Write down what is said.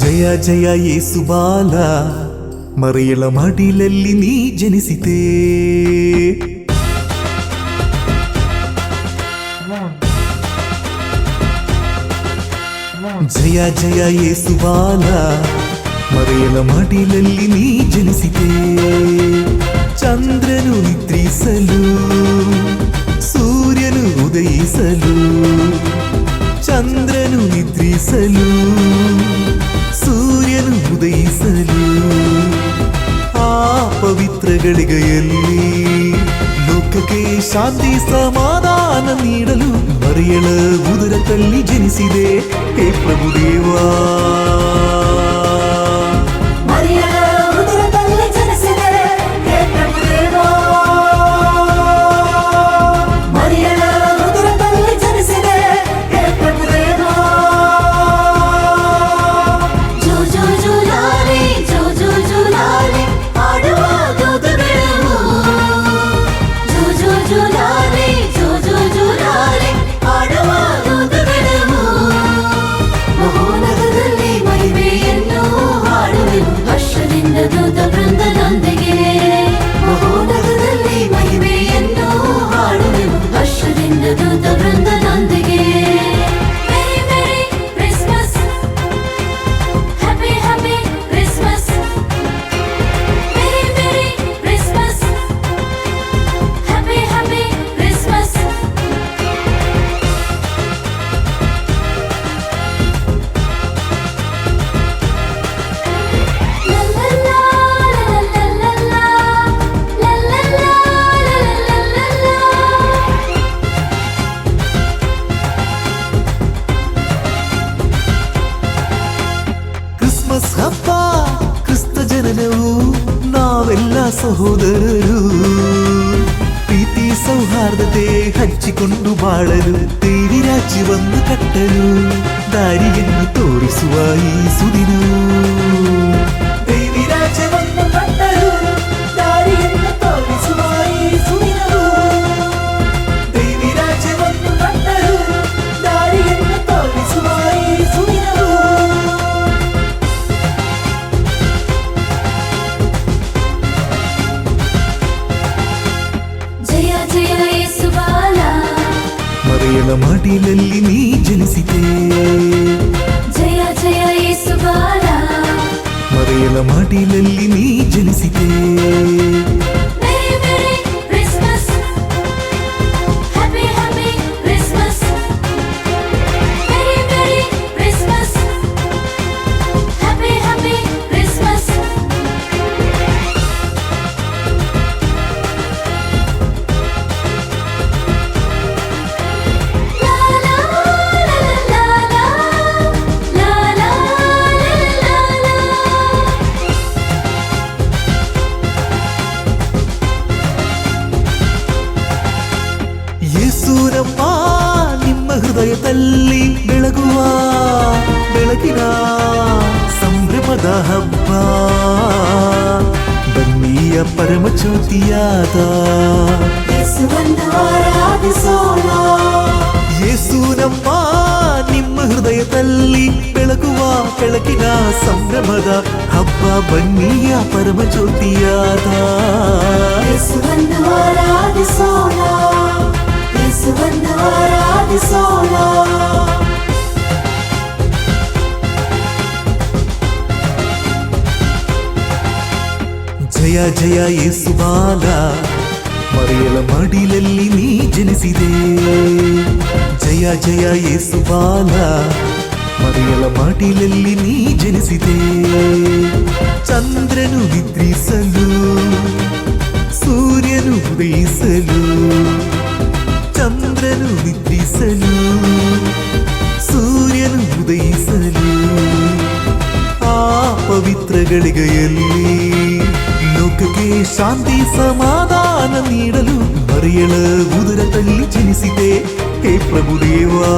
ಜಯ ಜಯ ಯೇಸು ಬಾಲ ಮರೆಯಲ ಮಡಿಲಲ್ಲಿ ನೀ ಜನಿಸಿತೆ ಜಯ ಜಯ ಯೇಸು ಬಾಲ ಮರೆಯಲ ಮಡಿಲಲ್ಲಿ ನೀ ಜನಿಸಿತೆ ಚಂದ್ರನು ನಿದ್ರಿಸಲು ಸೂರ್ಯನು ಉದಯಿಸಲು ಚಂದ್ರನು ನಿದ್ರಿಸಲು ಸೂರ್ಯನು ಉದಯಿಸಲು. ಆ ಪವಿತ್ರ ಗಳಿಗೆಯಲ್ಲಿ ಲೋಕಕ್ಕೆ ಶಾಂತಿ, ಸಮಾಧಾನ ನೀಡಲು ಮರೆಯಳ ಉದರ ತಲ್ಲಿ ಜನಿಸಿದೆ. ಹೇ ಪ್ರಭುದೇವಾ! ಜನನವು ನಾವೆಲ್ಲ ಸಹೋದರರು. ಪ್ರೀತಿ ಸೌಹಾರ್ದತೆ ಹಂಚಿಕೊಂಡು ಬಾಳಲು ದೇವಿ ರಾಜ್ಯವನ್ನು ಕಟ್ಟಲು ದಾರಿಯನ್ನು ತೋರಿಸುವ ಈ ಸುದಿನವು ಮರೆಯಲ ಮಡಿಲಲ್ಲಿ ನೀ ಜನಿಸಿದೆ ಜಯ ಜಯ ಯೇಸು ಬಾಲ ಮರೆಯಲ ಮಡಿಲಲ್ಲಿ ನೀ ಜನಿಸಿದೆ ಹೃದಯದಲ್ಲಿ ಬೆಳಗುವ ಬೆಳಕಿನ ಸಂಭ್ರಮದ ಹಬ್ಬ. ಬನ್ನಿಯ ಪರಮ ಜ್ಯೋತಿಯಾದ ನಮ್ಮ ನಿಮ್ಮ ಹೃದಯದಲ್ಲಿ ಬೆಳಗುವ ಬೆಳಕಿನ ಸಂಭ್ರಮದ ಹಬ್ಬ ಬನ್ನಿಯ ಪರಮ ಜ್ಯೋತಿಯಾದ ಜಯ ಜಯ ಯೇಸು ಬಾಲ, ಮರೆಯಲ ಮಡಿಲಲ್ಲಿ ನೀ ಜನಿಸಿದೆ. ಜಯ ಜಯ ಯೇಸು ಬಾಲ, ಮರೆಯಲ ಮಡಿಲಲ್ಲಿ ನೀ ಜನಿಸಿದೆ. ಚಂದ್ರನು ನಿದ್ರಿಸಲು, ಸೂರ್ಯನು ಉದಯಿಸಲು ಚಂದ್ರನು ನಿದ್ರಿಸಲು ಸೂರ್ಯನು ಉದಯಿಸಲು ಆ ಪವಿತ್ರ ಗಳಿಗೆಯಲ್ಲಿ ಲೋಕಕ್ಕೆ ಶಾಂತಿ ಸಮಾಧಾನ ನೀಡಲು ಮರೆಯಳ ಉದರ ತಲ್ಲಿ ಜನಿಸಿದೆ ಹೇ ಪ್ರಭುದೇವಾ